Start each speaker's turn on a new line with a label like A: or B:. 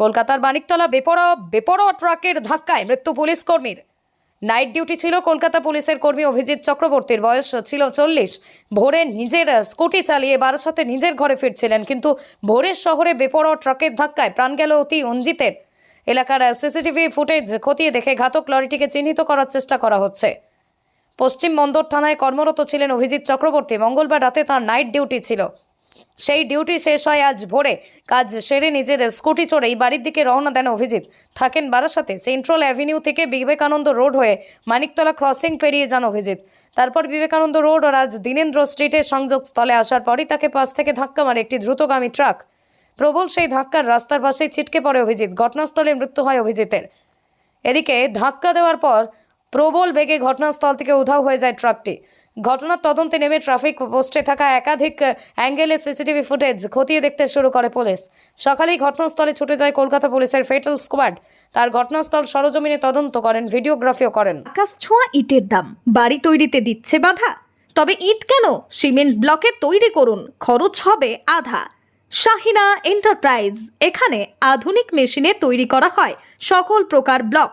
A: কলকাতার মানিকতলা বেপরোয়া বেপরোয়া ট্রাকের ধাক্কায় মৃত্যু পুলিশ কর্মীর। নাইট ডিউটি ছিল কলকাতা পুলিশের কর্মী অভিজিৎ চক্রবর্তীর বয়স ছিল চল্লিশ। ভোরে নিজের স্কুটি চালিয়ে বারাসাতে নিজের ঘরে ফিরছিলেন, কিন্তু ভোরের শহরে বেপরোয়া ট্রাকের ধাক্কায় প্রাণ গেল অতি অঞ্জিতের। এলাকার সিসিটিভি ফুটেজ খতিয়ে দেখে ঘাতক লরিটিকে চিহ্নিত করার চেষ্টা করা হচ্ছে। পশ্চিম বন্দর থানায় কর্মরত ছিলেন অভিজিৎ চক্রবর্তী। মঙ্গলবার রাতে তার নাইট ডিউটি ছিল। সেই ডিউটি শেষ হয় আজ ভোরে। কাজ সেরে নিজের স্কুটি চড়েই বাড়ির দিকে রওনা দেন অভিজিৎ। থাকেন বারাসাতে, সেন্ট্রাল অ্যাভিনিউ থেকে বিবেকানন্দ রোড হয়ে মানিকতলা ক্রসিং পেরিয়ে যান অভিজিৎ। তারপর বিবেকানন্দ রোড আর আজ দীনেন্দ্র স্ট্রিটের সংযোগস্থলে আসার পরই তাকে পাশ থেকে ধাক্কা মারে একটি দ্রুতগামী ট্রাক। প্রবল সেই ধাক্কার রাস্তার পাশেই ছিটকে পড়ে অভিজিৎ। ঘটনাস্থলে মৃত্যু হয় অভিজিতের। এদিকে ধাক্কা দেওয়ার পর প্রবল বেগে ঘটনাস্থল থেকে উধাও হয়ে যায় ট্রাকটি। ঘটনার তদন্তে নেমে ট্রাফিক পোস্টে থাকা একাধিক অ্যাঙ্গেলে সিসিটিভি ফুটেজ খতিয়ে দেখতে শুরু করে পুলিশ। সকালেই ঘটনাস্থলে ছুটে যায় কলকাতা পুলিশের ফেটাল স্কোয়াড। তার ঘটনাস্থল সরজমিনে তদন্ত করেন, ভিডিওগ্রাফিও করেন।
B: আকাশ ছোঁয়া ইটের দাম। বাড়ি তৈরিতে দিচ্ছে বাধা। তবে ইট কেন? সিমেন্ট ব্লকে তৈরি করুন, খরচ হবে আধা। শাহিনা এন্টারপ্রাইজ, এখানে আধুনিক মেশিনে তৈরি করা হয়। সকল প্রকার ব্লক।